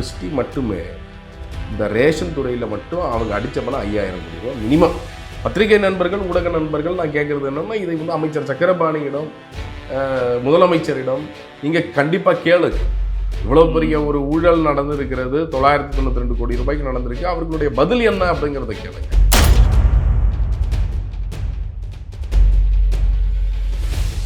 Christie மட்டுமே. இந்த ration துறையில் மட்டும் அவங்க அடித்த ஐயாயிரம் கோடி ரூபா மினிமம் பத்திரிகை நண்பர்கள் ஊடக நண்பர்கள் நான் கேட்குறது என்னன்னா இதை வந்து அமைச்சர் சக்கரபாணியிடம் முதலமைச்சரிடம் நீங்கள் கண்டிப்பாக கேளு. இவ்வளோ பெரிய ஒரு ஊழல் நடந்திருக்கிறது தொள்ளாயிரத்தி தொண்ணூற்றி ரெண்டு கோடி ரூபாய்க்கு நடந்திருக்கு அவர்களுடைய பதில் என்ன அப்படிங்கிறத கேளுங்க.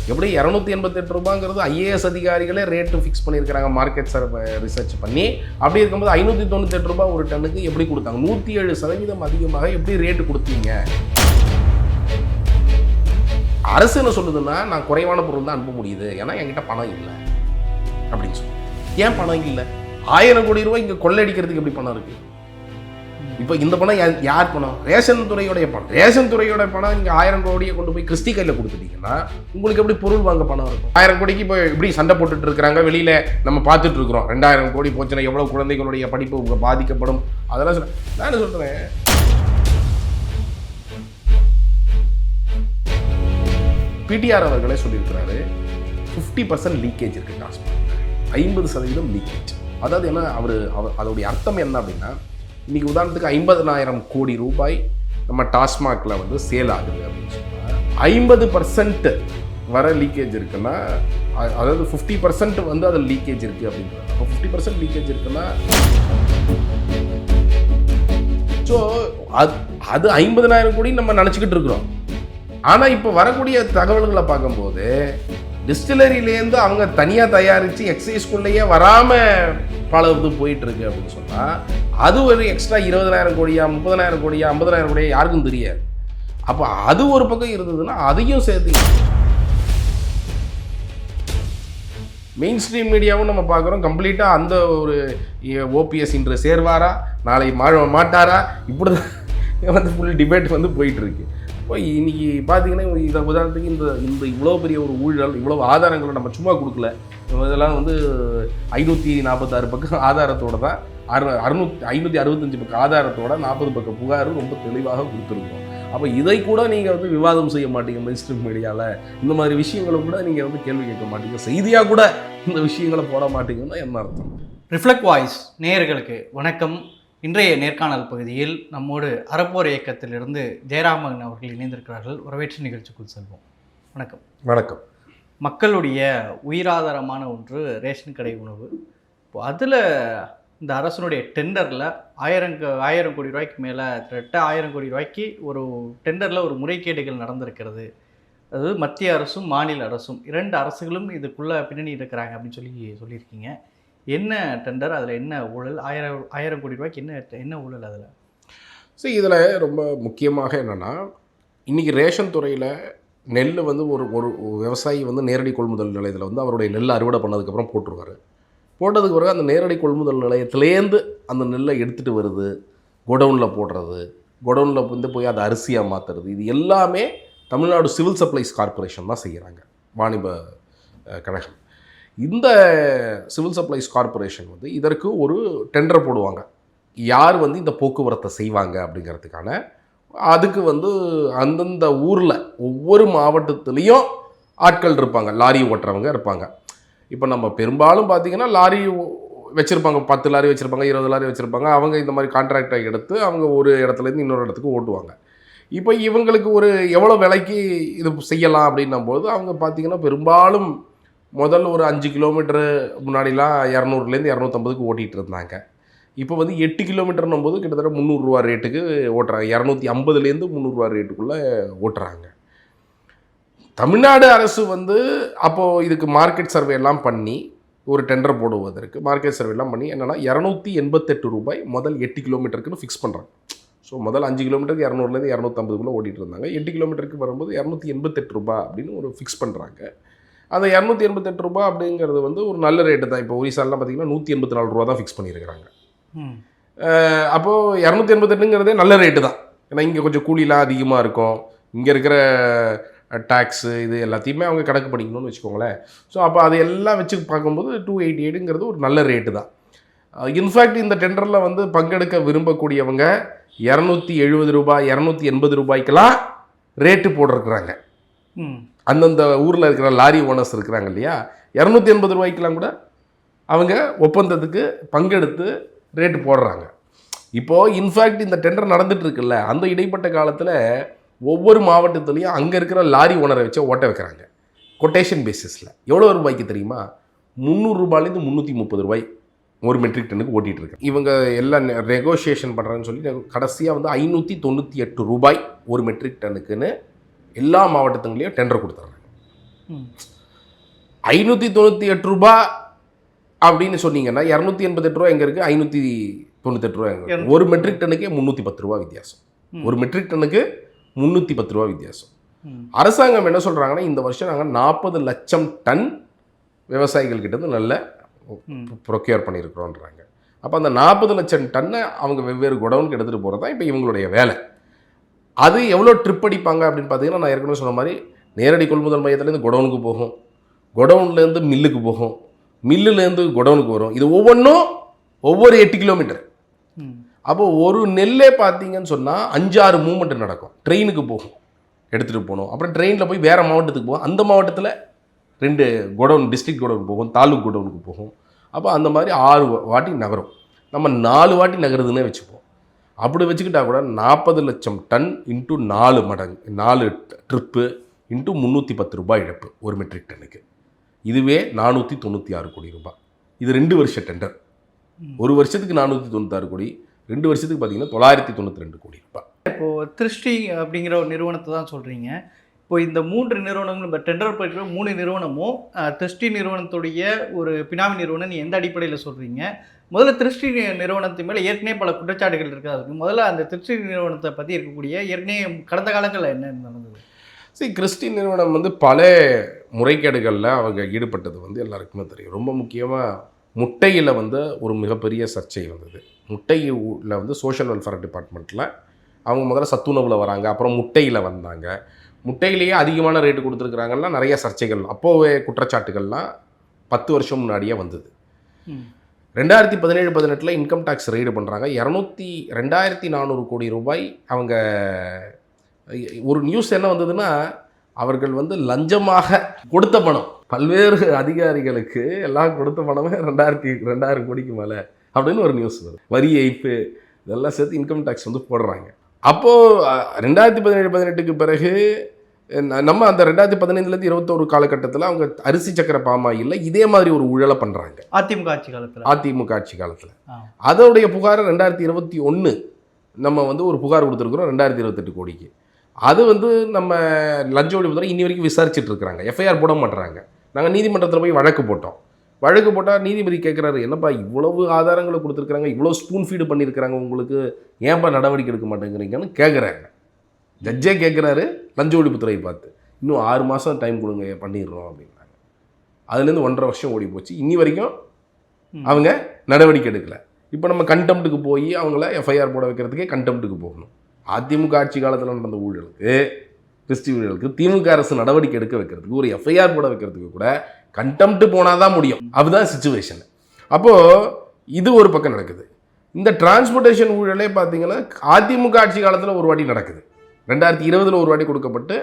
எப்படி இரநூத்தி எண்பத்தெட்டு ரூபாங்கிறது ஐஏஎஸ் அதிகாரிகளே ரேட்டு ஃபிக்ஸ் பண்ணியிருக்கிறாங்க மார்க்கெட் சர்வ ரிசர்ச் பண்ணி அப்படி இருக்கும்போது ஐநூற்றி தொண்ணூத்தெட்டு ரூபாய் ஒரு டன்னுக்கு எப்படி கொடுத்தாங்க? நூற்றி ஏழு சதவீதம் அதிகமாக எப்படி ரேட்டு கொடுத்தீங்க? அரசு என்ன சொல்லுதுன்னா நான் குறைவான பொருள் தான் அனுப்ப முடியுது. ஏன்னா என்கிட்ட பணம் இல்லை. அப்படின்னு சொல்லி. ஏன் பணம் இல்லை? ஆயிரம் கோடி ரூபாய் இங்கே கொள்ளையடிக்கிறதுக்கு எப்படி பணம் இருக்குது இப்போ இந்த பணம் யார் பணம்? ரேஷன் துறையோடைய பணம். ரேஷன் துறையோட பணம் இங்கே ஆயிரம் கோடியை கொண்டு போய் கிறிஸ்டி கையில் கொடுத்துட்டீங்கன்னா உங்களுக்கு எப்படி பொருள் வாங்க பணம் இருக்கும்? ஆயிரம் கோடிக்கு இப்போ எப்படி சண்டை போட்டுட்டு இருக்கிறாங்க? வெளியில் நம்ம பார்த்துட்டு இருக்கிறோம். ரெண்டாயிரம் கோடி போச்சுன்னா எவ்வளோ குழந்தைகளுடைய படிப்பு உங்க பாதிக்கப்படும்? அதெல்லாம் சொல்ல நான் என்ன சொல்கிறேன் பிடிஆர் அவர்களே சொல்லியிருக்கிறாரு ஃபிஃப்டி பர்சன்ட் லீக்கேஜ் இருக்குது காசு ஐம்பது சதவீதம் லீக்கேஜ் அதாவது என்ன அவர் அவர் அதோடைய அர்த்தம் என்ன அப்படின்னா இன்னைக்கு உதாரணத்துக்கு ஐம்பதனாயிரம் கோடி ரூபாய் நம்ம டாஸ்மாகில் வந்து சேல் ஆகுது அப்படின்னு சொன்னால் ஐம்பது பர்சன்ட் வர லீக்கேஜ் இருக்குன்னா அதாவது ஃபிஃப்டி பர்சன்ட் வந்து அதில் லீக்கேஜ் இருக்குது அப்படின்றது அப்போ ஃபிஃப்டி பர்சன்ட் லீக்கேஜ் இருக்குன்னா ஸோ அது அது ஐம்பதனாயிரம் கோடி நம்ம நினச்சிக்கிட்டு இருக்கிறோம். ஆனால் இப்போ வரக்கூடிய தகவல்களை பார்க்கும்போது டிஸ்டிலரியிலேருந்து அவங்க தனியாக தயாரித்து எக்ஸைஸ்குள்ளேயே வராமல் பல இது போயிட்டுருக்கு அப்படின்னு சொன்னால் அது ஒரு எக்ஸ்ட்ரா இருபதனாயிரம் கோடியா முப்பதனாயிரம் கோடியா ஐம்பதனாயிரம் கோடியா யாருக்கும் தெரியாது. அப்போ அது ஒரு பக்கம் இருந்ததுன்னா அதையும் சேர்த்து மெயின் ஸ்ட்ரீம் மீடியாவும் நம்ம பார்க்குறோம். கம்ப்ளீட்டாக அந்த ஒரு ஓபிஎஸ் இன்று சேர்வாரா? நாளை மாட்டாரா? இப்படி தான் வந்து ஃபுல் டிபேட் வந்து போயிட்டுருக்கு. இப்போ இன்றைக்கி பார்த்தீங்கன்னா இதை உதாரணத்துக்கு இந்த இந்த இவ்வளோ பெரிய ஒரு ஊழல் இவ்வளோ ஆதாரங்களை நம்ம சும்மா கொடுக்கல. இதெல்லாம் வந்து ஐநூற்றி நாற்பத்தாறு பக்கம் ஆதாரத்தோட தான் அறு அறுநூத்தி ஐநூற்றி அறுபத்தஞ்சு பக்கம் ஆதாரத்தோட நாற்பது பக்கம் புகார் ரொம்ப தெளிவாக கொடுத்துருக்கோம். அப்போ இதை கூட நீங்கள் வந்து விவாதம் செய்ய மாட்டீங்க மெயின் மீடியாவில் இந்த மாதிரி விஷயங்களை கூட நீங்கள் வந்து கேள்வி கேட்க மாட்டீங்க. செய்தியாக கூட இந்த விஷயங்களை போட மாட்டீங்கன்னா என்ன அர்த்தம்? ரிஃப்ளெக்ட் வாய்ஸ் நேயர்களுக்கு வணக்கம். இன்றைய நேர்காணல் பகுதியில் நம்மோடு அறப்போர் இயக்கத்திலிருந்து ஜெயராமன் அவர்கள் இணைந்திருக்கிறார்கள். வரவேற்று நிகழ்ச்சிக்குள் செல்வோம். வணக்கம். வணக்கம். மக்களுடைய உயிராதாரமான ஒன்று ரேஷன் கடை உணவு. இப்போ அதில் இந்த அரசனுடைய டெண்டரில் ஆயிரம் ஆயிரம் கோடி ரூபாய்க்கு மேலே கிட்டத்தட்ட ஆயிரம் கோடி ரூபாய்க்கு ஒரு டெண்டரில் ஒரு முறைகேடுகள் நடந்திருக்கிறது. அதாவது மத்திய அரசும் மாநில அரசும் இரண்டு அரசுகளும் இதுக்குள்ளே பின்னணி இருக்கிறாங்க அப்படின்னு சொல்லி சொல்லியிருக்கீங்க. என்ன டெண்டர் அதில் என்ன ஊழல்? ஆயிரம் ஆயிரம் கோடி ரூபாய்க்கு என்ன என்ன ஊழல் அதில்? ஸோ இதில் ரொம்ப முக்கியமாக என்னென்னா இன்றைக்கி ரேஷன் துறையில் நெல் வந்து ஒரு ஒரு விவசாயி வந்து நேரடி கொள்முதல் நிலையத்தில் வந்து அவருடைய நெல் அறுவடை பண்ணதுக்கப்புறம் போட்டுருவார். போட்டதுக்கு பிறகு அந்த நேரடி கொள்முதல் நிலையத்திலேருந்து அந்த நெல்லை எடுத்துகிட்டு வருது குடவுனில் போடுறது குடவுனில் வந்து போய் அதை அரிசியாக மாற்றுறது இது எல்லாமே தமிழ்நாடு சிவில் சப்ளைஸ் கார்ப்பரேஷன் தான் செய்கிறாங்க வாணிப கழகம். இந்த சிவில் சப்ளைஸ் கார்ப்பரேஷன் வந்து இதற்கு ஒரு டெண்டர் போடுவாங்க. யார் வந்து இந்த போக்குவரத்தை செய்வாங்க அப்படிங்கிறதுக்கான அதுக்கு வந்து அந்தந்த ஊரில் ஒவ்வொரு மாவட்டத்துலேயும் ஆட்கள் இருப்பாங்க. லாரி ஓட்டுறவங்க இருப்பாங்க. இப்போ நம்ம பெரும்பாலும் பார்த்தீங்கன்னா லாரி வச்சுருப்பாங்க. பத்து லாரி வச்சுருப்பாங்க இருபது லாரி வச்சுருப்பாங்க. அவங்க இந்த மாதிரி கான்ட்ராக்டை எடுத்து அவங்க ஒரு இடத்துலேருந்து இன்னொரு இடத்துக்கு ஓட்டுவாங்க. இப்போ இவங்களுக்கு ஒரு எவ்வளோ விலைக்கு இது செய்யலாம் அப்படின்னும் போது அவங்க பார்த்தீங்கன்னா பெரும்பாலும் முதல் ஒரு அஞ்சு கிலோமீட்டரு முன்னாடிலாம் இரநூறுலேருந்து இரநூத்தம்பதுக்கு ஓட்டிகிட்டு இருந்தாங்க. இப்போ வந்து எட்டு கிலோமீட்டர்னும் போது கிட்டத்தட்ட முந்நூறுரூவா ரேட்டுக்கு ஓட்டுறாங்க. இரநூத்தி ஐம்பதுலேருந்து முந்நூறுரூவா ரேட்டுக்குள்ளே ஓட்டுறாங்க. தமிழ்நாடு அரசு வந்து அப்போது இதுக்கு மார்க்கெட் சர்வே எல்லாம் பண்ணி ஒரு டெண்டர் போடுவதற்கு மார்க்கெட் சர்வே எல்லாம் பண்ணி என்னென்னா இரநூத்தி எண்பத்தெட்டு ரூபாய் முதல் எட்டு கிலோமீட்டருக்குன்னு ஃபிக்ஸ் பண்ணுறாங்க ஸோ முதல் அஞ்சு கிலோமீட்டருக்கு இரநூறுலேருந்து இரநூத்தம்பதுக்குள்ளே ஓட்டிகிட்டு இருந்தாங்க. எட்டு கிலோமீட்டருக்கு வரும்போது இரநூத்தி எண்பத்தெட்டு ரூபாய் அப்படின்னு ஒரு ஃபிக்ஸ் பண்ணுறாங்க அந்த இரநூத்தி எண்பத்தெட்டு ரூபாய் அப்படிங்கிறது வந்து ஒரு நல்ல ரேட்டு தான். இப்போ ஒரிசாலாம் பார்த்தீங்கன்னா நூற்றி எண்பத்தி நாலு ரூபா தான் ஃபிக்ஸ் பண்ணியிருக்கிறாங்க. அப்போது இரநூத்தி எண்பத்தெட்டுங்கிறதே நல்ல ரேட்டு தான். ஏன்னா இங்கே கொஞ்சம் கூலிலாம் அதிகமாக இருக்கும். இங்கே இருக்கிற டேக்ஸு இது எல்லாத்தையுமே அவங்க கணக்கு பண்ணிக்கணும்னு வச்சுக்கோங்களேன். ஸோ அப்போ அது எல்லாம் வச்சு பார்க்கும்போது டூ எயிட்டி எயிட்டுங்கிறது ஒரு நல்ல ரேட்டு தான். இன்ஃபேக்ட் இந்த டெண்டரில் வந்து பங்கெடுக்க விரும்பக்கூடியவங்க இரநூத்தி எழுபது ரூபாய் இரநூத்தி எண்பது ரூபாய்க்கெல்லாம் ரேட்டு போட்டிருக்கிறாங்க. ம். அந்தந்த ஊரில் இருக்கிற லாரி ஓனர்ஸ் இருக்கிறாங்க இல்லையா? இரநூத்தி எண்பது ரூபாய்க்கெலாம் கூட அவங்க ஒப்பந்தத்துக்கு பங்கெடுத்து ரேட்டு போடுறாங்க. இப்போது இன்ஃபேக்ட் இந்த டெண்டர் நடந்துட்டு இருக்குல்ல அந்த இடைப்பட்ட காலத்தில் ஒவ்வொரு மாவட்டத்துலேயும் அங்கே இருக்கிற லாரி ஓனரை வச்சு ஓட்ட வைக்கிறாங்க. கொட்டேஷன் பேசிஸில் எவ்வளோ ரூபாய்க்கு தெரியுமா? முந்நூறுரூபாலேருந்து முந்நூற்றி முப்பது ரூபாய் ஒரு மெட்ரிக் டன்னுக்கு ஓட்டிகிட்டு இருக்கு இவங்க எல்லாம் நெகோஷியேஷன் பண்ணுறேன்னு சொல்லி கடைசியாக வந்து ஐநூற்றி தொண்ணூற்றி எட்டு ரூபாய் ஒரு மெட்ரிக் டன்னுக்குன்னு எல்லா மாவட்டத்துங்களையும் டெண்டர் கொடுத்துட்றாங்க. ஐநூற்றி தொண்ணூற்றி எட்டு ரூபா அப்படின்னு சொன்னீங்கன்னா இரநூத்தி எண்பத்தெட்டு ரூபா எங்கே இருக்குது ஐநூற்றி தொண்ணூத்தெட்டு ரூபா எங்கே இருக்கு? ஒரு மெட்ரிக் டன்னுக்கே முந்நூற்றி பத்து ரூபா வித்தியாசம். ஒரு மெட்ரிக் டன்னுக்கு முந்நூற்றி பத்து ரூபா வித்தியாசம். அரசாங்கம் என்ன சொல்கிறாங்கன்னா இந்த வருஷம் நாங்கள் நாற்பது லட்சம் டன் விவசாயிகள் கிட்ட இருந்து நல்ல. ப்ரொக்யூர் பண்ணியிருக்கிறோன்றாங்க அப்போ அந்த நாற்பது லட்சம் டன்னை அவங்க வெவ்வேறு குடவுனுக்கு எடுத்துகிட்டு போகிறது தான் இப்போ இவங்களுடைய வேலை அது எவ்வளோ ட்ரிப் அடிப்பாங்க அப்படின்னு பார்த்தீங்கன்னா நான் ஏற்கனவே சொன்ன மாதிரி நேரடி கொள்முதல் மையத்துலேருந்து குடவுனுக்கு போகும். குடவுன்லேருந்து மில்லுக்கு போகும். மில்லுலேருந்து குடவுனுக்கு வரும். இது ஒவ்வொன்றும் ஒவ்வொரு எட்டு கிலோமீட்டர் ம். அப்போ ஒரு நெல்லே பார்த்தீங்கன்னு சொன்னால் அஞ்சாறு மூமெண்ட் நடக்கும். ட்ரெயினுக்கு போகும். எடுத்துகிட்டு போகணும். அப்புறம் ட்ரெயினில் போய் வேறு மாவட்டத்துக்கு போகும். அந்த மாவட்டத்தில் ரெண்டு குடவுன் டிஸ்ட்ரிக்ட் குடவுன் போகும். தாலுக் குடவுனுக்கு போகும். அப்போ அந்த மாதிரி ஆறு வாட்டி நகரும். நம்ம நாலு வாட்டி நகருதுன்னே வச்சுப்போம். அப்படி வச்சுக்கிட்டா கூட நாற்பது லட்சம் டன் இன்ட்டு நாலு மடங்கு நாலு ட்ரிப்பு இன்ட்டு முந்நூற்றி பத்து ரூபாய் இழப்பு ஒரு மெட்ரிக் டன்னுக்கு இதுவே நானூற்றி தொண்ணூற்றி ஆறு கோடி ரூபாய். இது ரெண்டு வருஷ டெண்டர். ஒரு வருஷத்துக்கு நானூற்றி தொண்ணூத்தாறு கோடி ரெண்டு வருஷத்துக்கு பார்த்தீங்கன்னா தொள்ளாயிரத்தி தொண்ணூற்றி ரெண்டு கோடி ரூபாய். இப்போ திருஷ்டி அப்படிங்கிற ஒரு நிறுவனத்தை தான் சொல்றீங்க. இப்போ இந்த மூன்று நிறுவனங்களும் இப்போ டெண்டர் போயிருக்கிற மூணு நிறுவனமும் திருஷ்டி நிறுவனத்துடைய ஒரு பினாமி நிறுவனம் நீ எந்த அடிப்படையில் சொல்கிறீங்க முதல்ல திருஷ்டி நிறுவனத்தின் நிறுவனத்து மேலே ஏற்கனவே பல குற்றச்சாட்டுகள் இருக்குது. முதல்ல அந்த திருஷ்டி நிறுவனத்தை பற்றி இருக்கக்கூடிய ஏற்கனவே கடந்த காலங்களில் என்ன நடந்தது? சரி கிறிஸ்டின் நிறுவனம் வந்து பல முறைகேடுகளில் அவங்க ஈடுபட்டது வந்து எல்லாருக்குமே தெரியும். ரொம்ப முக்கியமாக முட்டையில் வந்து ஒரு மிகப்பெரிய சர்ச்சை வந்தது. முட்டையில் வந்து சோஷியல் வெல்ஃபேர் டிபார்ட்மெண்ட்டில் அவங்க முதல்ல சத்துணவில் வராங்க அப்புறம் முட்டையில் வந்தாங்க. முட்டையிலேயே அதிகமான ரேட்டு கொடுத்துருக்குறாங்கன்னா நிறைய சர்ச்சைகள். அப்போவே குற்றச்சாட்டுகள்லாம் பத்து வருஷம் முன்னாடியே வந்தது. ரெண்டாயிரத்தி பதினேழு பதினெட்டில் இன்கம் டேக்ஸ் ரெய்டு பண்ணுறாங்க இரநூத்தி ரெண்டாயிரத்தி நானூறு கோடி ரூபாய் அவங்க ஒரு நியூஸ் என்ன வந்ததுன்னா அவர்கள் வந்து லஞ்சமாக கொடுத்த பணம். பல்வேறு அதிகாரிகளுக்கு எல்லாம் கொடுத்த பணமே ரெண்டாயிரத்தி ரெண்டாயிரம் கோடிக்கு மேலே அப்படின்னு ஒரு நியூஸ் வருது. வரி ஏய்ப்பு இதெல்லாம் சேர்த்து இன்கம் டேக்ஸ் வந்து போடுறாங்க. அப்போது ரெண்டாயிரத்தி பதினேழு பதினெட்டுக்கு பிறகு நம்ம அந்த ரெண்டாயிரத்தி பதினைந்துலேருந்து இருபத்தோரு காலகட்டத்தில் அவங்க அரிசி சக்கரை பாமாயில் இதே மாதிரி ஒரு ஊழலை பண்ணுறாங்க அதிமுக ஆட்சி காலத்தில்? அதிமுக ஆட்சி காலத்தில். அதோடைய புகாரை ரெண்டாயிரத்தி இருபத்தி ஒன்று நம்ம வந்து ஒரு புகார் கொடுத்துருக்குறோம் ரெண்டாயிரத்தி இருபத்தெட்டு கோடிக்கு. அது வந்து நம்ம லஞ்ச ஒழிப்புத்துறை இன்னி வரைக்கும் விசாரிச்சுட்டு இருக்கிறாங்க. எஃப்ஐஆர் போட மாட்டுறாங்க நாங்கள் நீதிமன்றத்தில் போய் வழக்கு போட்டோம். வழக்கு போட்டால் நீதிபதி கேட்குறாரு என்னப்பா இவ்வளவு ஆதாரங்களை கொடுத்துருக்குறாங்க இவ்வளோ ஸ்பூன் ஃபீடு பண்ணியிருக்கிறாங்க உங்களுக்கு ஏன்பா நடவடிக்கை எடுக்க மாட்டேங்கிறீங்கன்னு கேட்குறாங்க ஜட்ஜே கேட்குறாரு லஞ்ச ஒழிப்புத்துறை பார்த்து இன்னும் ஆறு மாதம் டைம் கொடுங்க பண்ணிடுறோம் அப்படின்னாங்க. அதுலேருந்து ஒன்றரை வருஷம் ஓடி போச்சு. இன்னி வரைக்கும். அவங்க நடவடிக்கை எடுக்கல. இப்போ நம்ம கண்டெம்ட்டுக்கு போய் அவங்கள எஃப்ஐஆர் போட வைக்கிறதுக்கே கண்டெம்ட்டுக்கு போகணும். அதிமுக ஆட்சி காலத்தில் நடந்த ஊழலுக்கு கிறிஸ்டி ஊழலுக்கு திமுக அரசு நடவடிக்கை எடுக்க வைக்கிறதுக்கு ஒரு எஃப்ஐஆர் போட வைக்கிறதுக்கு கூட கண்டெம்ட்டு போனால் தான் முடியும். அதுதான் சுச்சுவேஷன் அப்போது இது ஒரு பக்கம் நடக்குது. இந்த டிரான்ஸ்போர்ட்டேஷன் ஊழலே பார்த்தீங்கன்னா அதிமுக ஆட்சி காலத்தில் ஒரு வாட்டி நடக்குது. ரெண்டாயிரத்தி இருபதில் ஒரு வாட்டி கொடுக்கப்பட்டு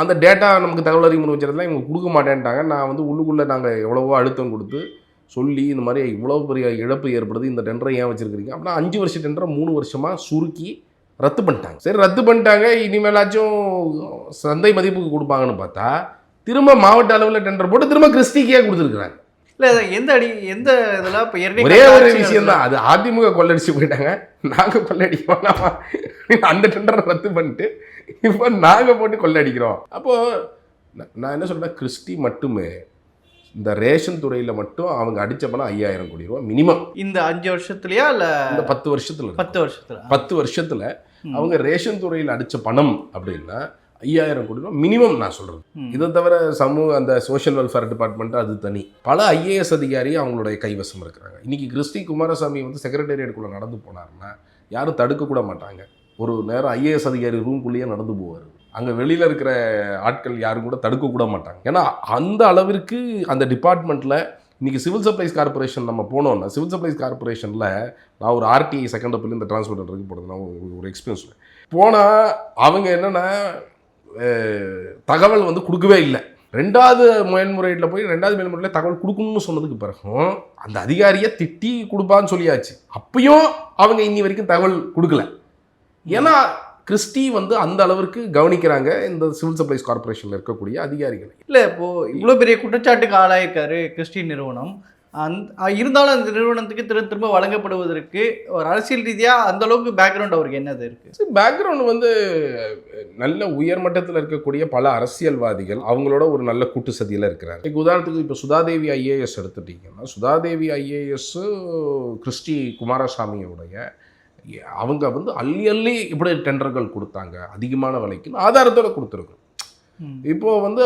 அந்த டேட்டா நமக்கு தகவல் அறிவு வச்சுருந்தா இவங்க கொடுக்க மாட்டேன்ட்டாங்க. நான் வந்து உள்ளுக்குள்ளே நாங்கள் எவ்வளவோ அழுத்தம் கொடுத்து சொல்லி இந்த மாதிரி இவ்வளோ பெரிய இழப்பு ஏற்படுது இந்த டெண்டரை ஏன் வச்சுருக்கிறீங்க? அப்படின்னா அஞ்சு வருஷ டெண்டரை மூணு வருஷமாக சுருக்கி ரத்து பண்ணிட்டாங்க. சரி ரத்து பண்ணிட்டாங்க. இனிமேலாச்சும் சந்தை மதிப்புக்கு கொடுப்பாங்கன்னு பார்த்தா திரும்ப மாவட்ட அளவில் டெண்டர் போட்டு திரும்ப கிறிஸ்டிக்கே கொடுத்துருக்குறாங்க. இல்லை எந்த அடி எந்த இதில் இப்போ ஒரே ஒரு விஷயம் தான். அது அதிமுக கொள்ளடிச்சு போயிட்டாங்க. நாங்கள் கொள்ளடிக்க வேணாமா அந்த டெண்டரை ரத்து பண்ணிட்டு இப்போ நாங்கள் போட்டு கொள்ளடிக்கிறோம். அப்போது நான் என்ன சொல்றேன் கிறிஸ்டி மட்டுமே இந்த ரேஷன் துறையில் மட்டும் அவங்க அடிச்ச பணம் ஐயாயிரம் கோடி ரூபா மினிமம் இந்த அஞ்சு வருஷத்துலயா இல்ல இந்த பத்து வருஷத்துல. பத்து வருஷத்துல? பத்து வருஷத்துல. அவங்க ரேஷன் துறையில் அடிச்ச பணம் அப்படின்னா ஐயாயிரம் கோடி ரூபா மினிமம் நான் சொல்றது. ம். இதை தவிர சமூக அந்த சோஷியல் வெல்ஃபேர் டிபார்ட்மெண்ட் அது தனி. பல ஐஏஎஸ் அதிகாரி அவங்களுடைய கைவசம் இருக்கிறாங்க. இன்னைக்கு கிறிஸ்டி குமாரசாமி வந்து செக்ரட்டேரியட்டுக்குள்ள நடந்து போனாருன்னா யாரும் தடுக்க கூட மாட்டாங்க. ஒரு நேரம் ஐஏஎஸ் அதிகாரி ரூம்குள்ளேயே நடந்து போவார். அங்கே வெளியில் இருக்கிற ஆட்கள் யாரும் கூட தடுக்க கூட மாட்டாங்க. ஏன்னா அந்த அளவிற்கு அந்த டிபார்ட்மெண்ட்டில் இன்னைக்கு சிவில் சப்ளைஸ் கார்ப்பரேஷன் நம்ம போனோம்னா சிவில் சப்ளைஸ் கார்ப்பரேஷனில் நான் ஒரு ஆர்டிஐ செகண்ட் அப்பில் இந்த டிரான்ஸ்போர்ட் போடுறது நான் ஒரு எக்ஸ்பீரியன்ஸ் போனால் அவங்க என்னென்னா தகவல் வந்து கொடுக்கவே இல்லை. ரெண்டாவது மேல்முறையில் போய் ரெண்டாவது மேல்முறையில் தகவல் கொடுக்கணும்னு சொன்னதுக்கு பிறகும் அந்த அதிகாரியை திட்டி கொடுப்பான்னு சொல்லியாச்சு. அப்பயும் அவங்க இன்னி வரைக்கும் தகவல் கொடுக்கல. ஏன்னா கிறிஸ்டி வந்து அந்த அளவிற்கு கவனிக்கிறாங்க இந்த சிவில் சப்ளைஸ் கார்ப்பரேஷனில் இருக்கக்கூடிய அதிகாரிகள். இல்லை இப்போது இவ்வளோ பெரிய குற்றச்சாட்டுக்கு ஆளாயிருக்காரு கிறிஸ்டின் நிறுவனம். அந்த இருந்தாலும் அந்த நிறுவனத்துக்கு திரு திரும்ப வழங்கப்படுவதற்கு ஒரு அரசியல் ரீதியாக அந்த அளவுக்கு பேக்ரவுண்ட் அவருக்கு என்னது இருக்கு? பேக்ரவுண்ட் வந்து நல்ல உயர்மட்டத்தில் இருக்கக்கூடிய பல அரசியல்வாதிகள் அவங்களோட ஒரு நல்ல கூட்டு சதியில் இருக்கிறாங்க இப்போ உதாரணத்துக்கு இப்போ சுதாதேவி ஐஏஎஸ் எடுத்துட்டீங்கன்னா சுதாதேவி ஐஏஎஸ் கிறிஸ்டி குமாரசாமியோடைய அவங்க வந்து அள்ளி அள்ளி இப்படி டெண்டர்கள் கொடுத்தாங்க அதிகமான விலைக்கு ஆதாரத்தோட கொடுத்துருக்கு ம். இப்போ வந்து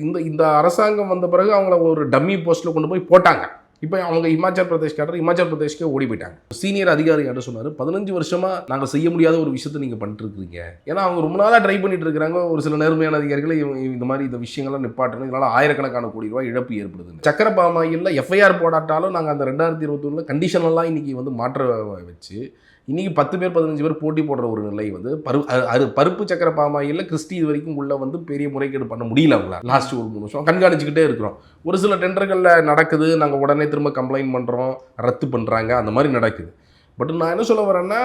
இந்த இந்த அரசாங்கம் வந்த பிறகு அவங்கள ஒரு டம்மி போஸ்ட்டில் கொண்டு போய் போட்டாங்க. இப்போ அவங்க இமாச்சல் பிரதேஷ் கேட்டார் இமாச்சல் பிரதேஷ்க்கே ஓடி போயிட்டாங்க. சீனியர் அதிகாரி என்ன சொன்னார் பதினஞ்சு வருஷமாக நாங்கள் செய்ய முடியாத ஒரு விஷயத்தை நீங்கள் பண்ணிட்டுருக்கீங்க ஏன்னா அவங்க ரொம்ப நாளாக ட்ரை பண்ணிட்டு இருக்கிறாங்க. ஒரு சில நேர்மையான அதிகாரிகள் இந்த மாதிரி இந்த விஷயங்கள்லாம் நிப்பாட்டணும். இதனால் ஆயிரக்கணக்கான கோடி ரூபாய் இழப்பு ஏற்படுது சக்கர பாமாயில் எஃப்ஐஆர் போடாட்டாலும் நாங்கள் அந்த ரெண்டாயிரத்தி இருபத்தொன்னில் கண்டிஷனெல்லாம் இன்றைக்கி வந்து மாற்ற வச்சு இன்றைக்கி பத்து பேர் பதினஞ்சு பேர் போட்டி போடுற ஒரு நிலை வந்து பரு அது பருப்பு சக்கர பாமாயில் கிறிஸ்டி இது வரைக்கும் உள்ளே வந்து பெரிய முறைகேடு பண்ண முடியல அவங்கள லாஸ்ட் ஒரு மூணு வருஷம் கண்காணிச்சுக்கிட்டே இருக்கிறோம். ஒரு சில டெண்டர்களில் நடக்குது நாங்கள் உடனே திரும்ப கம்ப்ளைண்ட் பண்ணுறோம் ரத்து பண்ணுறாங்க அந்த மாதிரி நடக்குது. பட் நான் என்ன சொல்ல வரேன்னா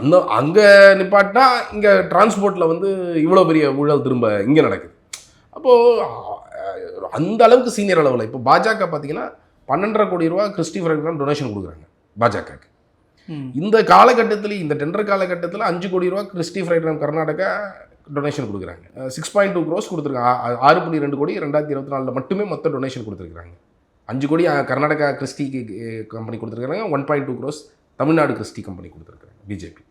அந்த அங்கே நிப்பாட்டினா இங்கே டிரான்ஸ்போர்ட்டில் வந்து இவ்வளோ பெரிய ஊழல் திரும்ப இங்கே நடக்குது. அப்போது அந்த அளவுக்கு சீனியர் அளவில் இப்போ பாஜக பார்த்தீங்கன்னா பன்னெண்டரை கோடி ரூபா கிறிஸ்டி ஃப்ரெண்ட் டொனேஷன் கொடுக்குறாங்க பாஜகவுக்கு இந்த காலகட்டத்தில் இந்த டெண்டர் காலகட்டத்தில் அஞ்சு கோடி ரூபா கிறிஸ்டி ஃப்ரைட்ரம் கர்நாடகா டொனேஷன் கொடுக்குறாங்க. சிக்ஸ் பாயிண்ட் டூ க்ரோஸ் கொடுத்துருக்காங்க. ஆறு புள்ளி ரெண்டு கோடி ரெண்டாயிரத்தி இருபத்தி நாலில் மட்டுமே மொத்த டொனேஷன் கொடுத்துருக்காங்க அஞ்சு கோடி கர்நாடகா கிறிஸ்டி கம்பெனி கொடுத்துருக்காங்க one point two crores Tamil Nadu Christy company கொடுத்துருக்காங்க பிஜேபி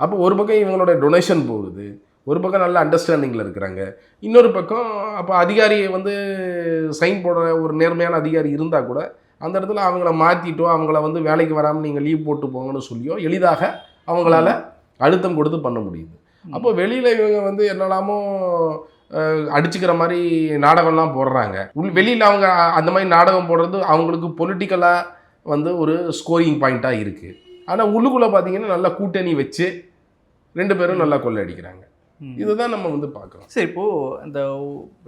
அப்போ ஒரு பக்கம் இவங்களோட டொனேஷன் போகுது ஒரு பக்கம் நல்ல அண்டர்ஸ்டாண்டிங்கில் இருக்கிறாங்க. இன்னொரு பக்கம் அப்போ அதிகாரியை வந்து சைன் போடுற ஒரு நேர்மையான அதிகாரி இருந்தால் கூட அந்த இடத்துல அவங்கள மாற்றிட்டோ அவங்கள வந்து வேலைக்கு வராமல் நீங்கள் லீவ் போட்டு போங்கன்னு சொல்லியோ எளிதாக அவங்களால அழுத்தம் கொடுத்து பண்ண முடியுது. அப்போ வெளியில் இவங்க வந்து என்னெல்லாமோ அடிச்சுக்கிற மாதிரி நாடகம்லாம் போடுறாங்க. உள் வெளியில் அவங்க அந்த மாதிரி நாடகம் போடுறது அவங்களுக்கு பொலிட்டிக்கலாக வந்து ஒரு ஸ்கோரிங் பாயிண்ட்டாக இருக்குது ஆனால் உள்ளுக்குள்ளே பார்த்தீங்கன்னா நல்லா கூட்டணி வச்சு ரெண்டு பேரும் நல்லா கொள்ளையடிக்கிறாங்க. இதுதான் நம்ம வந்து பார்க்குறோம் சரி இப்போ இந்த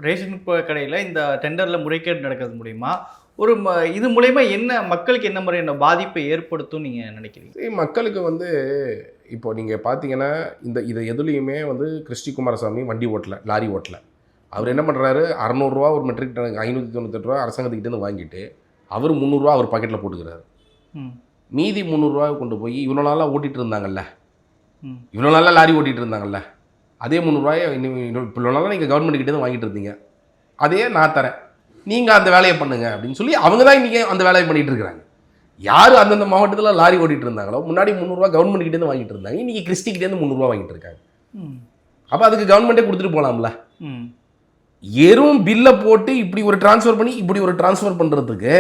ரேஷன் கடையில இந்த டெண்டர்ல முறைகேடு நடக்கிறது மூலியமா ஒரு ம- இது மூலயமா என்ன மக்களுக்கு என்ன மாதிரியான பாதிப்பை ஏற்படுத்தும் நீங்க நினைக்கிறீங்க? மக்களுக்கு வந்து இப்போ நீங்கள் பார்த்தீங்கன்னா இந்த இதை எதுலேயுமே வந்து கிறிஸ்டி குமாரசாமி வண்டி ஓட்டல லாரி ஓட்டல. அவர் என்ன பண்ணுறாரு அறநூறுரூவா ஒரு மெட்ரிக் டன் ஐநூற்றி தொண்ணூத்தெட்டு ரூபா அரசாங்கத்துக்கிட்டேருந்து வாங்கிட்டு அவர் முந்நூறுரூவா அவர் பாக்கெட்டில் போட்டுக்கிறாரு. மீதி முந்நூறுரூவா கொண்டு போய் இவ்வளோ நாளாக ஓட்டிகிட்டு இருந்தாங்கல்ல. இவ்வளோ நாளாக லாரி ஓட்டிகிட்டு இருந்தாங்கல்ல? அதே முந்நூறுரூவாயை இன்னும் இவ்வளோ நாளாக நீங்கள் கவர்மெண்ட் கிட்டே வாங்கிட்டு இருந்தீங்க. அதே நான் தரேன். நீங்கள் அந்த வேலையை பண்ணுங்க அப்படின்னு சொல்லி அவங்க தான் இன்றைக்கி அந்த வேலையை பண்ணிட்டு இருக்கிறாங்க. யார் அந்தந்த மாவட்டத்தில் லாரி ஓட்டிட்டு இருந்தாங்களோ முன்னாடி முந்நூறுரூவா கவர்மெண்ட் கிட்டேருந்து வாங்கிட்டு இருந்தாங்க. இன்றைக்கி கிறிஸ்டி கிட்டேருந்து முந்நூறுரூவா வாங்கிட்டு இருக்காங்க. அப்போ அதுக்கு கவர்மெண்ட்டே கொடுத்துட்டு போகலாம்ல. எறும் பில்லை போட்டு இப்படி ஒரு ட்ரான்ஸ்ஃபர் பண்ணி இப்படி ஒரு ட்ரான்ஸ்ஃபர் பண்ணுறதுக்கு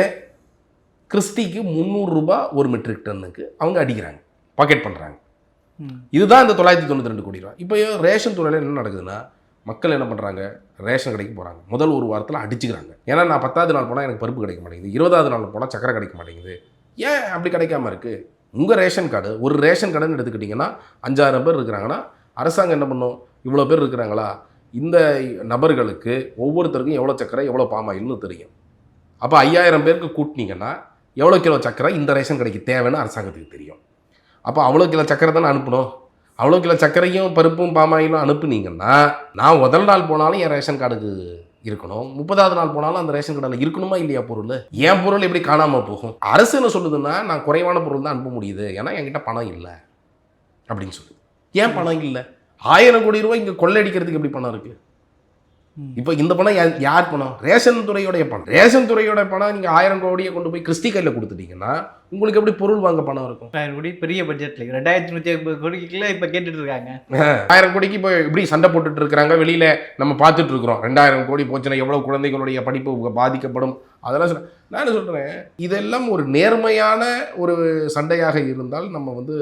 கிறிஸ்டிக்கு முந்நூறுரூபா ஒரு மெட்ரிக் டன்னுக்கு அவங்க அடிக்கிறாங்க. பாக்கெட் பண்ணுறாங்க. இதுதான் இந்த தொள்ளாயிரத்தி தொண்ணூற்றி ரெண்டு கோடி ரூபா இப்போ ரேஷன் துறையில் என்ன நடக்குதுன்னா மக்கள் என்ன பண்ணுறாங்க ரேஷன் கடைக்கு போகிறாங்க முதல் ஒரு வாரத்தில் அடிச்சுக்கிறாங்க. ஏன்னா நான் பத்தாவது நாள் போனால் எனக்கு பருப்பு கிடைக்க மாட்டேங்குது. இருபதாவது நாள் போனால் சக்கரை கிடைக்க மாட்டேங்குது. ஏன் அப்படி கிடைக்காம இருக்குது உங்கள் ரேஷன் கார்டு ஒரு ரேஷன் கார்டுன்னு எடுத்துக்கிட்டிங்கன்னா அஞ்சாயிரம் பேர் இருக்கிறாங்கன்னா அரசாங்கம் என்ன பண்ணும்? இவ்வளோ பேர் இருக்கிறாங்களா? இந்த நபர்களுக்கு ஒவ்வொருத்தருக்கும் எவ்வளோ சக்கரை எவ்வளோ பாமாயில்னு தெரியும். அப்போ ஐயாயிரம் பேருக்கு கூட்டினீங்கன்னா எவ்வளோ கிலோ சக்கரை இந்த ரேஷன் கடைக்கு தேவைன்னு அரசாங்கத்துக்கு தெரியும். அப்போ அவ்வளோ கிலோ சக்கரை தானே அனுப்பணும்? அவ்வளோ கிலோ சர்க்கரையும் பருப்பும் பாமாயிலும் அனுப்புனீங்கன்னா நான் முதல் நாள் போனாலும் என் ரேஷன் கார்டுக்கு இருக்கணும். முப்பதாவது நாள் போனாலும் அந்த ரேஷன் கார்டில் இருக்கணுமா இல்லையா பொருள்? என் பொருள் எப்படி காணாமல் போகும்? அரசு என்ன சொல்லுதுன்னா நான் குறைவான பொருள் தான் அனுப்ப முடியுது. ஏன்னா என்கிட்ட பணம் இல்லை. அப்படின்னு சொல்லுது ஏன் பணம் இல்லை? ஆயிரம் கோடி ரூபாய் இங்கே கொள்ளையடிக்கிறதுக்கு எப்படி பணம் இருக்குது இப்போ இந்த பணம் யார் பணம்? ரேஷன் துறையோடைய பணம். ரேஷன் துறையோட பணம் நீங்கள் ஆயிரம் கோடியை கொண்டு போய் கிறிஸ்டி கையில் கொடுத்துட்டீங்கன்னா உங்களுக்கு எப்படி பொருள் வாங்க பணம் இருக்கும்? ரெண்டாயிரம் கோடி பெரிய பட்ஜெட்ல ரெண்டாயிரத்தி நூற்றி ஐம்பது கோடிக்குள்ள இப்போ கேட்டுட்டு இருக்காங்க. ஆயிரம் கோடிக்கு இப்போ இப்படி சண்டை போட்டுட்டு இருக்கிறாங்க. வெளியில நம்ம பார்த்துட்டு இருக்கிறோம். ரெண்டாயிரம் கோடி போச்சுன்னா எவ்வளவு குழந்தைகளுடைய படிப்பு பாதிக்கப்படும்? அதெல்லாம் சொல்ல நான் என்ன சொல்றேன்? இதெல்லாம் ஒரு நேர்மையான ஒரு சண்டையாக இருந்தால் நம்ம வந்து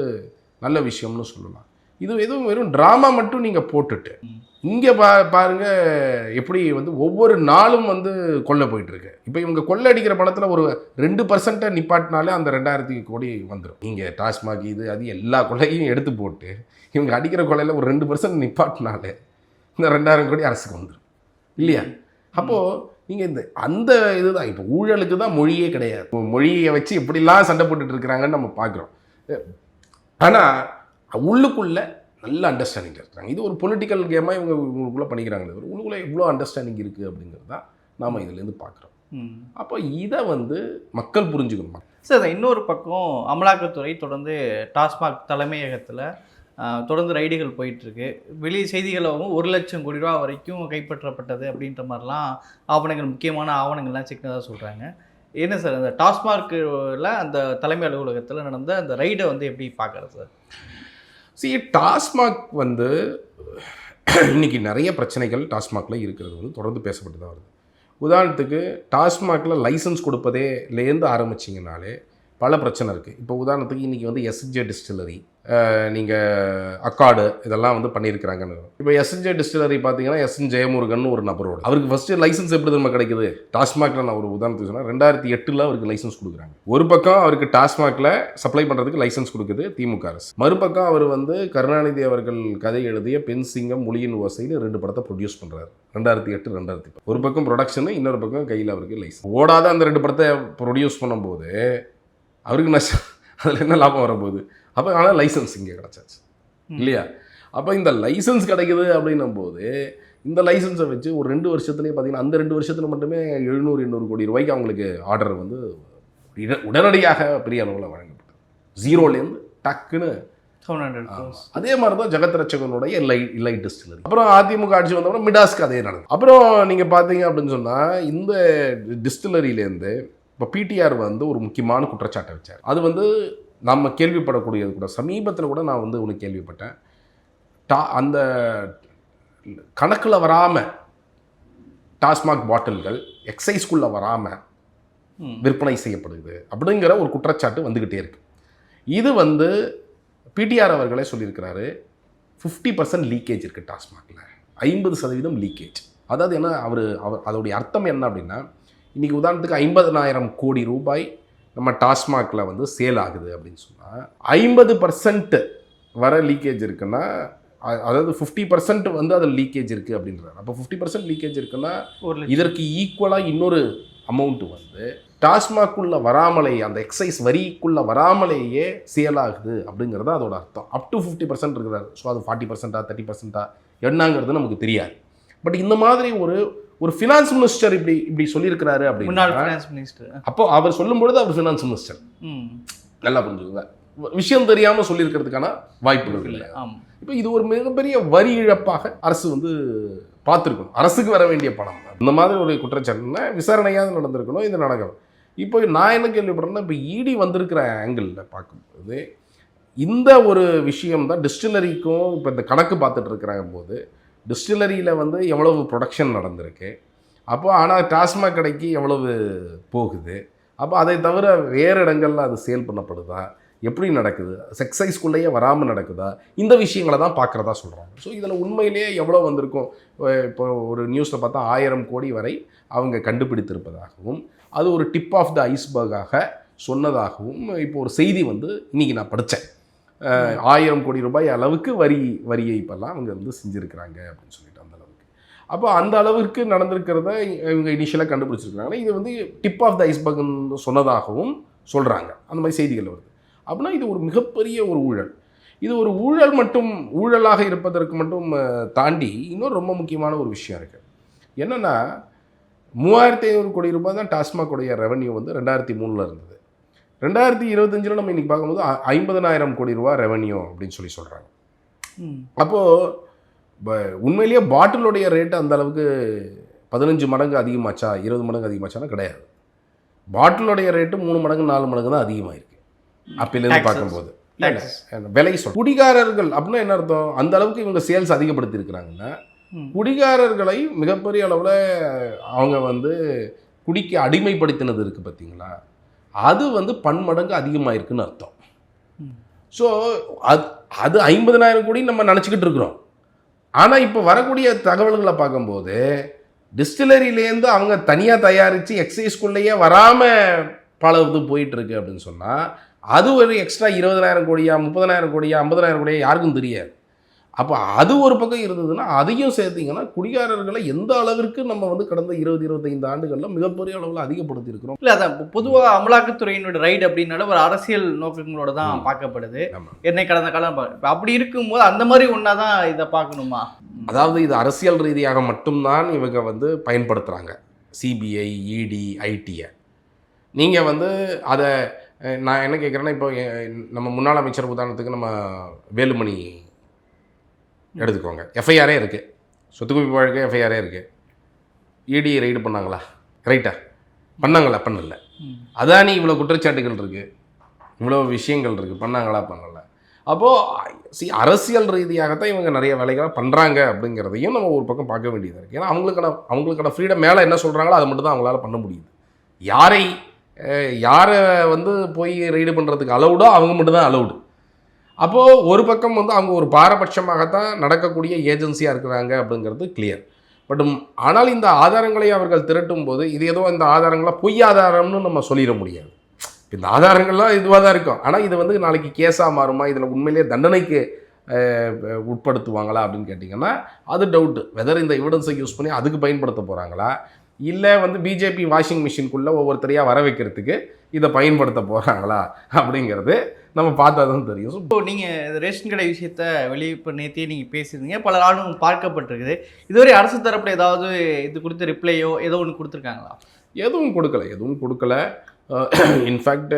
நல்ல விஷயம்னு சொல்லலாம். இது எதுவும் வெறும் ட்ராமா மட்டும் நீங்க போட்டுட்டு. இங்கே பா பாருங்க எப்படி வந்து ஒவ்வொரு நாளும் வந்து கொள்ளை போயிட்டுருக்கு. இப்போ இவங்க கொள்ளை அடிக்கிற பணத்தில் ஒரு ரெண்டு பர்சன்ட்டை நிப்பாட்டினாலே அந்த ரெண்டாயிரத்தி கோடி வந்துடும் நீங்கள் டாஸ்மாக் இது அது எல்லா கொள்ளையும் எடுத்து போட்டு இவங்க அடிக்கிற கொள்ளையில் ஒரு ரெண்டு பர்சன்ட் நிப்பாட்டினாலே இந்த ரெண்டாயிரம் கோடி அரசுக்கு வந்துடும் இல்லையா? அப்போது நீங்கள் இந்த அந்த இதுதான் இப்போ ஊழலுக்கு தான் மொழியே கிடையாது. மொழியை வச்சு எப்படிலாம் சண்டை போட்டுட்டு இருக்கிறாங்கன்னு நம்ம பார்க்குறோம். ஆனால் உள்ளுக்குள்ளே நல்ல அண்டர்ஸ்டாண்டிங் இருக்காங்க. இது ஒரு பொலிட்டிக்கல் கேமாக இவங்க இவங்களுக்குள்ளே பண்ணிக்கிறாங்களே ஒரு உள்ளுக்குள்ளே எவ்வளோ அண்டர்ஸ்டாண்டிங் இருக்குது அப்படிங்கிறது தான் நாம் இதுலேருந்து பார்க்குறோம். அப்போ இதை வந்து மக்கள் புரிஞ்சுக்கணும்? சார் இன்னொரு பக்கம் அமலாக்கத்துறை தொடர்ந்து டாஸ்மாக் தலைமையகத்தில் தொடர்ந்து ரைடுகள் போயிட்டுருக்கு. வெளி செய்திகளாகவும் ஒரு லட்சம் கோடி ரூபா வரைக்கும் கைப்பற்றப்பட்டது அப்படின்ற மாதிரிலாம் ஆவணங்கள் முக்கியமான ஆவணங்கள்லாம் சிக்கினதாக சொல்கிறாங்க என்ன சார் அந்த டாஸ்மார்க்கில் அந்த தலைமை அலுவலகத்தில் நடந்த அந்த ரைடை வந்து எப்படி பார்க்குறது சார்? சி டாஸ்மாக் வந்து இன்றைக்கி நிறைய பிரச்சனைகள் டாஸ்மாகில் இருக்கிறது வந்து தொடர்ந்து பேசப்பட்டு தான் வருது. உதாரணத்துக்கு டாஸ்மாகில் லைசன்ஸ் கொடுப்பதேலேருந்து ஆரம்பிச்சிங்கனாலே பல பிரச்சனை இருக்குது இப்போ உதாரணத்துக்கு இன்றைக்கி வந்து எஸ்ஜே டிஸ்டிலரி நீங்கள் அக்காடு இதெல்லாம் வந்து பண்ணியிருக்கிறாங்கன்னு. இப்போ எஸ்என்ஜே டிஸ்டிலரி பார்த்தீங்கன்னா எஸ்என் ஜெயமுருகன் ஒரு நபரோட. அவருக்கு ஃபஸ்ட்டு லைசன்ஸ் எப்படி நம்ம கிடைக்குது? டாஸ்மாகில் நான் ஒரு உதாரணத்துக்கு சொன்னால் ரெண்டாயிரத்தி எட்டில் அவருக்கு லைசன்ஸ் கொடுக்குறாங்க. ஒரு பக்கம் அவருக்கு டாஸ்மாகில் சப்ளை பண்ணுறதுக்கு லைசன்ஸ் கொடுக்குது திமுக அரசு. மறுபக்கம் அவர் வந்து கருணாநிதி அவர்கள் கதை எழுதிய பெண் சிங்கம் மொழியின் வசையில் ரெண்டு படத்தை ப்ரொடியூஸ் பண்ணுறாரு ரெண்டாயிரத்தி எட்டு ரெண்டாயிரத்தி ஒரு பக்கம் ப்ரொடக்ஷனு இன்னொரு பக்கம் கையில் அவருக்கு லைசன்ஸ் ஓடாத அந்த ரெண்டு படத்தை ப்ரொடியூஸ் பண்ணும்போது அவருக்கு நஷ்டம் அதில் என்ன லாபம் வரப்போகுது? அப்போ ஆனால் லைசன்ஸ் இங்கே கிடச்சாச்சு. இல்லையா? அப்போ இந்த லைசன்ஸ் கிடைக்குது அப்படின்னும் போது இந்த லைசன்ஸை வச்சு ஒரு ரெண்டு வருஷத்துலேயே பார்த்தீங்கன்னா அந்த ரெண்டு வருஷத்தில் மட்டுமே எழுநூறு எண்ணூறு கோடி ரூபாய்க்கு அவங்களுக்கு ஆர்டர் வந்து உடனடியாக பெரிய அளவில் வழங்கப்பட்டது. ஜீரோலேருந்து டக்குன்னு அதே மாதிரி தான் ஜெகத் ரட்சகனுடைய லைட் லைட் டிஸ்டிலரி அப்புறம் அதிமுக ஆட்சி வந்தப்பறம் மிடாஸ்க்கு அதே நடந்தது. அப்புறம் நீங்கள் பார்த்தீங்க அப்படின்னு சொன்னால் இந்த டிஸ்டிலரியிலேருந்து இப்போ பிடிஆர் வந்து ஒரு முக்கியமான குற்றச்சாட்டை வச்சார். அது வந்து நம்ம கேள்விப்படக்கூடியது கூட. சமீபத்தில் கூட நான் வந்து ஒன்று கேள்விப்பட்டேன். டா அந்த கணக்கில் வராமல் டாஸ்மாக் பாட்டில்கள் எக்ஸைஸ்குள்ளே வராமல் விற்பனை செய்யப்படுது அப்படிங்கிற ஒரு குற்றச்சாட்டு வந்துக்கிட்டே இருக்கு. இது வந்து பிடிஆர் அவர்களே சொல்லியிருக்கிறாரு ஃபிஃப்டி பர்சன்ட் லீக்கேஜ் இருக்குது டாஸ்மாகில். ஐம்பது சதவீதம் லீக்கேஜ் அதாவது என்ன அவர் அவர் அதோடைய அர்த்தம் என்ன அப்படின்னா இன்றைக்கி உதாரணத்துக்கு ஐம்பதனாயிரம் கோடி ரூபாய் நம்ம டாஸ்மாகில் வந்து சேல் ஆகுது அப்படின்னு சொன்னால் ஐம்பது பர்சன்ட் வர லீக்கேஜ் இருக்குன்னா அதாவது ஃபிஃப்டி பர்சன்ட் வந்து அதில் லீக்கேஜ் இருக்குது அப்படின்றாரு அப்போ ஃபிஃப்டி பர்சன்ட் லீக்கேஜ் இருக்குன்னா இதற்கு ஈக்குவலாக இன்னொரு அமௌண்ட் வந்து டாஸ்மாக்குள்ள வராமலே அந்த எக்ஸைஸ் வரிக்குள்ள வராமலேயே சேல் ஆகுது அப்படிங்கிறது அதோட அர்த்தம். அப் டு ஃபிஃப்டி பர்சன்ட் இருக்கிறாரு ஸோ அது ஃபார்ட்டி பர்சன்டா தேர்ட்டி பர்சன்டா என்னங்கிறது நமக்கு தெரியாது. பட் இந்த மாதிரி ஒரு ஒரு ஃபினான்ஸ் மினிஸ்டர் இப்படி இப்படி சொல்லியிருக்கிறாரு அப்படின்னா அப்போ அவர் சொல்லும் பொழுது அவர் ஃபினான்ஸ் மினிஸ்டர் நல்லா புரிஞ்சுக்கோங்க. விஷயம் தெரியாமல் சொல்லியிருக்கிறதுக்கான வாய்ப்புகள் இல்லை இப்போ இது ஒரு மிகப்பெரிய வரி இழப்பாக அரசு வந்து பார்த்துருக்கணும். அரசுக்கு வர வேண்டிய பணம். இந்த மாதிரி ஒரு குற்றச்சாட்டுனா விசாரணையாக நடந்திருக்கணும் இது நடக்கணும். இப்போ நான் என்ன கேள்விப்படுறேன்னா இப்போ இடி வந்திருக்கிற ஆங்கிளில் பார்க்கும்போது இந்த ஒரு விஷயம் தான் டிஸ்டிலரிக்கும் இப்போ இந்த கணக்கு பார்த்துட்டு இருக்கிறாங்க போது டிஸ்டிலரியில் வந்து எவ்வளவு ப்ரொடக்ஷன் நடந்திருக்கு. அப்போ ஆனால் டாஸ்மாக் கடைக்கு எவ்வளவு போகுது. அப்போ அதை தவிர வேறு இடங்களில் அது சேல் பண்ணப்படுதா? எப்படி நடக்குது? செக்ஸைஸ்குள்ளேயே வராமல் நடக்குதா? இந்த விஷயங்களை தான் பார்க்குறதா சொல்கிறாங்க ஸோ இதில் உண்மையிலேயே எவ்வளோ வந்திருக்கும்? இப்போ ஒரு நியூஸில் பார்த்தா ஆயிரம் கோடி வரை அவங்க கண்டுபிடித்திருப்பதாகவும் அது ஒரு டிப் ஆஃப் த ஐஸ்பர்காக சொன்னதாகவும் இப்போ ஒரு செய்தி வந்து இன்றைக்கி நான் படித்தேன் ஆயிரம் கோடி ரூபாய் அளவுக்கு வரி வரியை இப்போல்லாம் அவங்க வந்து செஞ்சுருக்கிறாங்க அப்படின்னு சொல்லிட்டு அந்த அளவுக்கு. அப்போ அந்த அளவிற்கு நடந்திருக்கிறத இவங்க இனிஷியலாக கண்டுபிடிச்சிருக்கிறாங்க. இது வந்து டிப் ஆஃப் த ஐஸ்பர்க்னு சொன்னதாகவும் சொல்கிறாங்க அந்த மாதிரி செய்திகள் வருது. அப்படின்னா இது ஒரு மிகப்பெரிய ஒரு ஊழல். இது ஒரு ஊழல் மட்டும் ஊழலாக இருப்பதற்கு மட்டும் தாண்டி இன்னொரு ரொம்ப முக்கியமான ஒரு விஷயம் இருக்குது என்னென்னா மூவாயிரத்தி ஐநூறு கோடி ரூபாய் தான் டாஸ்மாக்குடைய ரெவன்யூ வந்து ரெண்டாயிரத்தி மூணில் இருந்தது. ரெண்டாயிரத்தி இருபத்தஞ்சில் நம்ம இன்றைக்கி பார்க்கும்போது ஐம்பதனாயிரம் கோடி ரூபா ரெவன்யூ அப்படின்னு சொல்லி சொல்கிறாங்க அப்போது உண்மையிலேயே பாட்டிலுடைய ரேட்டு அந்த அளவுக்கு பதினஞ்சு மடங்கு அதிகமாச்சா இருபது மடங்கு அதிகமாச்சானா கிடையாது. பாட்டிலுடைய ரேட்டு மூணு மடங்கு நாலு மடங்கு தான் அதிகமாயிருக்கு. அப்பிலேருந்து Taxes. பார்க்கும்போது. விலை சொல். குடிகாரர்கள் அப்படின்னா என்ன அர்த்தம்? அந்த அளவுக்கு இவங்க சேல்ஸ் அதிகப்படுத்தி இருக்கிறாங்கன்னா ம். குடிகாரர்களை மிகப்பெரிய அளவில் அவங்க வந்து குடிக்கு அடிமைப்படுத்தினது இருக்குது பார்த்தீங்களா அது வந்து பன்மடங்கு அதிகமாயிருக்குன்னு அர்த்தம். ம். ஸோ அது அது ஐம்பதனாயிரம் கோடி நம்ம நினச்சிக்கிட்டு இருக்கிறோம். ஆனால் இப்போ வரக்கூடிய தகவல்களை பார்க்கும்போது டிஸ்டிலரியிலேருந்து அவங்க தனியாக தயாரித்து எக்ஸைஸ்குள்ளேயே வராமல் பல இது போயிட்டு இருக்கு அப்படின்னு சொன்னால் அது ஒரு எக்ஸ்ட்ரா இருபதனாயிரம் கோடியா முப்பதனாயிரம் கோடியா ஐம்பதனாயிரம் கோடியா யாருக்கும் தெரியாது. அப்போ அது ஒரு பக்கம் இருந்ததுன்னா அதையும் சேர்த்தீங்கன்னா குடிகாரர்களை எந்த அளவிற்கு நம்ம வந்து கடந்த இருபது இருபத்தைந்து ஆண்டுகளில் மிகப்பெரிய அளவில் அதிகப்படுத்தி இருக்கிறோம் இல்ல அதான் பொதுவாக அமலாக்கத்துறையினோட ரைடு அப்படின்னால ஒரு அரசியல் நோக்கங்களோட தான். பார்க்கப்படுது. என்னை கடந்த காலம் அப்படி இருக்கும்போது அந்த மாதிரி ஒன்றா தான் இதை பார்க்கணுமா? அதாவது இது அரசியல் ரீதியாக மட்டும்தான் இவங்க வந்து பயன்படுத்துகிறாங்க சிபிஐ இடி ஐடியை நீங்கள் வந்து அதை நான் என்ன கேட்குறேன்னா இப்போ நம்ம முன்னாள் அமைச்சர் உதாரணத்துக்கு நம்ம வேலுமணி எடுத்துக்கோங்க. எஃப்ஐஆரே இருக்குது சொத்து குவிப்பு வழக்கு எஃப்ஐஆரே இருக்குது இடி ரைடு பண்ணாங்களா? ரைட்டா பண்ணாங்களா? பண்ணல. அதானி இவ்வளோ குற்றச்சாட்டுகள் இருக்குது இவ்வளோ விஷயங்கள் இருக்குது பண்ணாங்களா? பண்ணல. அப்போது சி அரசியல் ரீதியாகத்தான் இவங்க நிறைய வேலைகளை பண்ணுறாங்க அப்படிங்கிறதையும் நம்ம ஒரு பக்கம் பார்க்க வேண்டியதாக இருக்குது ஏன்னா அவங்களுக்கான அவங்களுக்கான ஃப்ரீடம் மேலே என்ன சொல்கிறாங்களோ அதை மட்டும் தான் அவங்களால பண்ண முடியுது. யாரை யாரை வந்து போய் ரைடு பண்ணுறதுக்கு அலௌடோ அவங்க மட்டும்தான் அலவுடு அலௌடு அப்போது ஒரு பக்கம் வந்து அவங்க ஒரு பாரபட்சமாகத்தான் நடக்கக்கூடிய ஏஜென்சியாக இருக்கிறாங்க அப்படிங்கிறது கிளியர் பட் ஆனால் இந்த ஆதாரங்களை அவர்கள் திரட்டும் போது இது ஏதோ இந்த ஆதாரங்களாக பொய் ஆதாரம்னு நம்ம சொல்லிட முடியாது. இந்த ஆதாரங்கள்லாம் இதுவாக தான் இருக்கும். ஆனால் இது வந்து நாளைக்கு கேஸாக மாறுமா? இதில் உண்மையிலேயே தண்டனைக்கு உட்படுத்துவாங்களா அப்படின்னு கேட்டிங்கன்னா அது டவுட்டு வெதர் இந்த எவிடன்ஸை யூஸ் பண்ணி அதுக்கு பயன்படுத்த போகிறாங்களா இல்லை வந்து பிஜேபி வாஷிங் மிஷின்குள்ளே ஒவ்வொருத்தரையாக வர வைக்கிறதுக்கு இதை பயன்படுத்த போகிறாங்களா அப்படிங்கிறது நம்ம பார்த்தா தான் தெரியும். So, இப்போ நீங்கள் ரேஷன் கடை விஷயத்த வெளியே இப்போ நீங்கள் பேசியிருந்தீங்க பல நாளும் பார்க்கப்பட்டிருக்குது. இதுவரை அரசு தரப்புல ஏதாவது இது குறித்து ரிப்ளையோ ஏதோ ஒன்று கொடுத்துருக்காங்களா? எதுவும் கொடுக்கல எதுவும் கொடுக்கல. இன்ஃபேக்ட்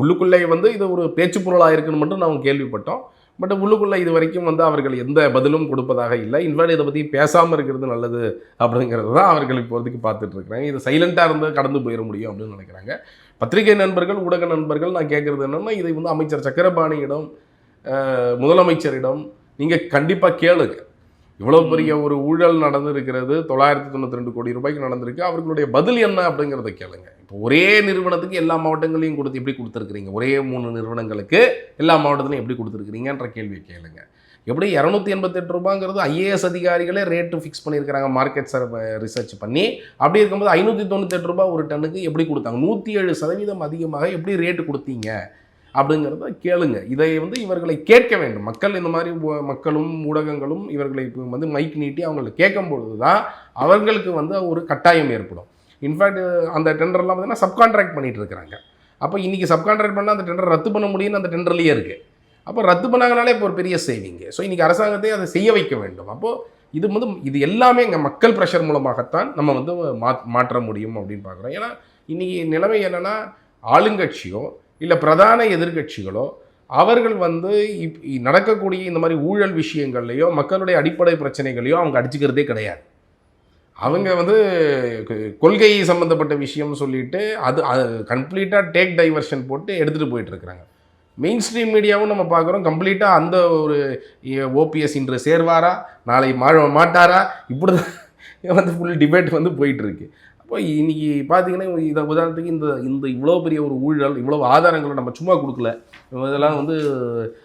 உள்ளுக்குள்ளே வந்து இது ஒரு பேச்சு பொருளாக இருக்குன்னு மட்டும் நான் கேள்விப்பட்டோம். பட் உள்ளுக்குள்ளே இது வரைக்கும் வந்து அவர்கள் எந்த பதிலும் கொடுப்பதாக இல்லை. இன்ஃபேக்ட் இதை பற்றி பேசாமல் இருக்கிறது நல்லது அப்படிங்கிறது தான் அவர்கள் இப்போதைக்கு பார்த்துட்டு இருக்கிறாங்க இது சைலண்ட்டாக இருந்து கடந்து போயிட முடியும் அப்படின்னு நினைக்கிறாங்க. பத்திரிகை நண்பர்கள் ஊடக நண்பர்கள் நான் கேட்குறது என்னென்னா இதை வந்து அமைச்சர் சக்கரபாணியிடம் முதலமைச்சரிடம் நீங்கள் கண்டிப்பாக கேளுங்க. இவ்வளோ பெரிய ஒரு ஊழல் நடந்திருக்கிறது தொள்ளாயிரத்தி தொண்ணூற்றி ரெண்டு கோடி ரூபாய்க்கு நடந்திருக்கு. அவர்களுடைய பதில் என்ன அப்படிங்கிறத கேளுங்க. இப்போ ஒரே நிறுவனத்துக்கு எல்லா மாவட்டங்களையும் கொடுத்து எப்படி கொடுத்துருக்குறீங்க? ஒரே மூணு நிறுவனங்களுக்கு எல்லா மாவட்டத்திலையும் எப்படி கொடுத்துருக்குறீங்கன்ற கேள்வியை கேளுங்க. எப்படி இரநூத்தி எண்பத்தெட்டு ரூபாங்கிறது ஐஏஎஸ் அதிகாரிகளே ரேட்டு ஃபிக்ஸ் பண்ணியிருக்கிறாங்க மார்க்கெட் சர் ரிசர்ச் பண்ணி அப்படி இருக்கும்போது ஐநூற்றி தொண்ணூத்தெட்டு ரூபாய் ஒரு டன்னுக்கு எப்படி கொடுத்தாங்க? நூற்றி ஏழு சதவீதம் அதிகமாக எப்படி ரேட்டு கொடுத்தீங்க? அப்படிங்கிறத கேளுங்க. இதை வந்து இவர்களை கேட்க வேண்டும். மக்கள் இந்த மாதிரி மக்களும் ஊடகங்களும் இவர்களை வந்து மைக் நீட்டி அவங்களை கேட்கும் பொழுது தான் அவர்களுக்கு வந்து ஒரு கட்டாயம் ஏற்படும். இன்ஃபேக்ட் அந்த டெண்டர்லாம் பார்த்தீங்கன்னா சப்கான்ட்ராக்ட் பண்ணிகிட்டு இருக்கிறாங்க. அப்போ இன்றைக்கி சப்கான்ட்ராக்ட் பண்ணால் அந்த டெண்டர் ரத்து பண்ண முடியும்னு அந்த டெண்டர்லேயே இருக்குது அப்போ ரத்து பண்ணாங்கனாலே இப்போ ஒரு பெரிய சேவிங்கு ஸோ இன்றைக்கி அரசாங்கத்தை அதை செய்ய வைக்க வேண்டும். அப்போது இது வந்து இது எல்லாமே இங்கே மக்கள் ப்ரெஷர் மூலமாகத்தான் நம்ம வந்து மா மாற்ற முடியும் அப்படின்னு பார்க்குறோம். ஏன்னா இன்றைக்கி நிலைமை என்னென்னா ஆளுங்கட்சியோ இல்லை பிரதான எதிர்க்கட்சிகளோ அவர்கள் வந்து இப் நடக்கக்கூடிய இந்த மாதிரி ஊழல் விஷயங்கள்லையோ மக்களுடைய அடிப்படை பிரச்சனைகளையோ அவங்க அடிச்சுக்கிறதே கிடையாது. அவங்க வந்து கொள்கை சம்மந்தப்பட்ட விஷயம் சொல்லிட்டு அது கம்ப்ளீட்டாக டேக் டைவர்ஷன் போட்டு எடுத்துகிட்டு போயிட்டுருக்குறாங்க. மெயின் ஸ்ட்ரீம் மீடியாவும் நம்ம பார்க்குறோம். கம்ப்ளீட்டாக அந்த ஒரு ஓபிஎஸ் இன்று சேர்வாரா? நாளை மாட்டாரா? இப்படி தான் வந்து ஃபுல் டிபேட் வந்து போயிட்டுருக்கு. இப்போ அப்போ இன்னைக்கு பார்த்தீங்கன்னா இதை உதாரணத்துக்கு இந்த இந்த இவ்வளோ பெரிய ஒரு ஊழல் இவ்வளோ ஆதாரங்களை நம்ம சும்மா கொடுக்கல. இதெல்லாம் வந்து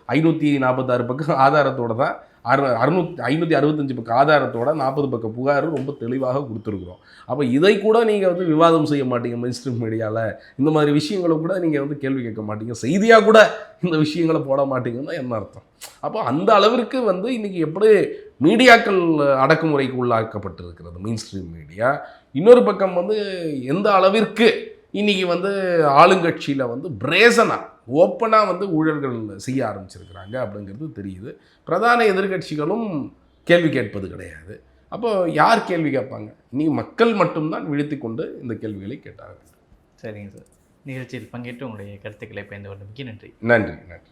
ஐநூற்றி நாற்பத்தாறு பக்கம் ஆதாரத்தோட தான் அறு அறுநூத்தி ஐநூற்றி அறுபத்தஞ்சு பக்கம் ஆதாரத்தோட நாற்பது பக்கம் புகார் ரொம்ப தெளிவாக கொடுத்துருக்குறோம். அப்போ இதை கூட நீங்கள் வந்து விவாதம் செய்ய மாட்டீங்க மெயின் மீடியாவில் இந்த மாதிரி விஷயங்களை கூட நீங்கள் வந்து கேள்வி கேட்க மாட்டீங்க. செய்தியாக கூட இந்த விஷயங்களை போட மாட்டீங்கன்னா என்ன அர்த்தம்? அப்போ அந்த அளவிற்கு வந்து இன்றைக்கி எப்படி மீடியாக்கள் அடக்குமுறைக்கு உள்ளாக்கப்பட்டிருக்கிறது மெயின் ஸ்ட்ரீம் மீடியா இன்னொரு பக்கம் வந்து எந்த அளவிற்கு இன்னைக்கு வந்து ஆளுங்கட்சியில் வந்து பிரேசனாக ஓப்பனாக வந்து ஊழல்கள் செய்ய ஆரம்பிச்சிருக்கிறாங்க அப்படிங்கிறது தெரியுது. பிரதான எதிர்க்கட்சிகளும் கேள்வி கேட்பது கிடையாது. அப்போ யார் கேள்வி கேட்பாங்க? நீ மக்கள் மட்டும்தான் விழித்து கொண்டு இந்த கேள்விகளை கேட்டார்கள். சரிங்க சார். நிகழ்ச்சியில் பங்கேற்று உங்களுடைய கருத்துக்களை பயந்து கொண்டமைக்கு நன்றி. நன்றி நன்றி.